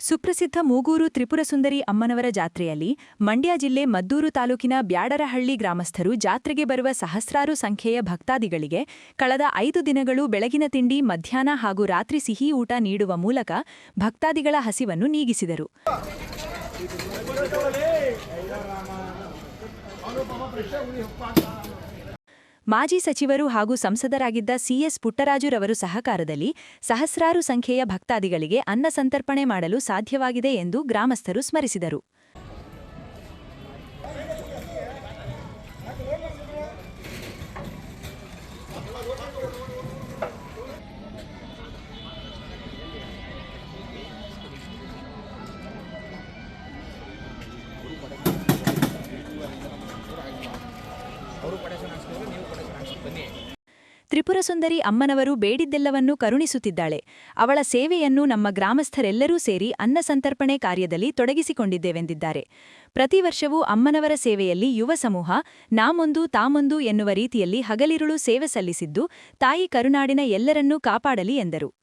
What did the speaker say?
ಸುಪ್ರಸಿದ್ಧ ಮೂಗೂರು ತ್ರಿಪುರಸುಂದರಿ ಅಮ್ಮನವರ ಜಾತ್ರೆಯಲ್ಲಿ ಮಂಡ್ಯ ಜಿಲ್ಲೆ ಮದ್ದೂರು ತಾಲೂಕಿನ ಬ್ಯಾಡರಹಳ್ಳಿ ಗ್ರಾಮಸ್ಥರು ಜಾತ್ರೆಗೆ ಬರುವ ಸಹಸ್ರಾರು ಸಂಖ್ಯೆಯ ಭಕ್ತಾದಿಗಳಿಗೆ ಕಳೆದ ಐದು ದಿನಗಳು ಬೆಳಗಿನ ತಿಂಡಿ, ಮಧ್ಯಾಹ್ನ ಹಾಗೂ ರಾತ್ರಿ ಸಿಹಿ ಊಟ ನೀಡುವ ಮೂಲಕ ಭಕ್ತಾದಿಗಳ ಹಸಿವನ್ನು ನೀಗಿಸಿದರು. ಮಾಜಿ ಸಚಿವರು ಹಾಗೂ ಸಂಸದರಾಗಿದ್ದ ಸಿಎಸ್ ಪುಟ್ಟರಾಜುರವರು ಸಹಕಾರದಲ್ಲಿ ಸಹಸ್ರಾರು ಸಂಖ್ಯೆಯ ಭಕ್ತಾದಿಗಳಿಗೆ ಅನ್ನ ಸಂತರ್ಪಣೆ ಮಾಡಲು ಸಾಧ್ಯವಾಗಿದೆ ಎಂದು ಗ್ರಾಮಸ್ಥರು ಸ್ಮರಿಸಿದರು. ತ್ರಿಪುರಸುಂದರಿ ಅಮ್ಮನವರು ಬೇಡಿದ್ದೆಲ್ಲವನ್ನೂ ಕರುಣಿಸುತ್ತಿದ್ದಾಳೆ. ಅವಳ ಸೇವೆಯನ್ನು ನಮ್ಮ ಗ್ರಾಮಸ್ಥರೆಲ್ಲರೂ ಸೇರಿ ಅನ್ನ ಸಂತರ್ಪಣೆ ಕಾರ್ಯದಲ್ಲಿ ತೊಡಗಿಸಿಕೊಂಡಿದ್ದೇವೆಂದಿದ್ದಾರೆ. ಪ್ರತಿ ವರ್ಷವೂ ಅಮ್ಮನವರ ಸೇವೆಯಲ್ಲಿ ಯುವ ಸಮೂಹ, ನಾಮೊಂದು, ತಾಮೊಂದು ಎನ್ನುವ ರೀತಿಯಲ್ಲಿ ಹಗಲಿರುಳು ಸೇವೆ ಸಲ್ಲಿಸಿದ್ದು, ತಾಯಿ ಕರುನಾಡಿನ ಎಲ್ಲರನ್ನೂ ಕಾಪಾಡಲಿ ಎಂದರು.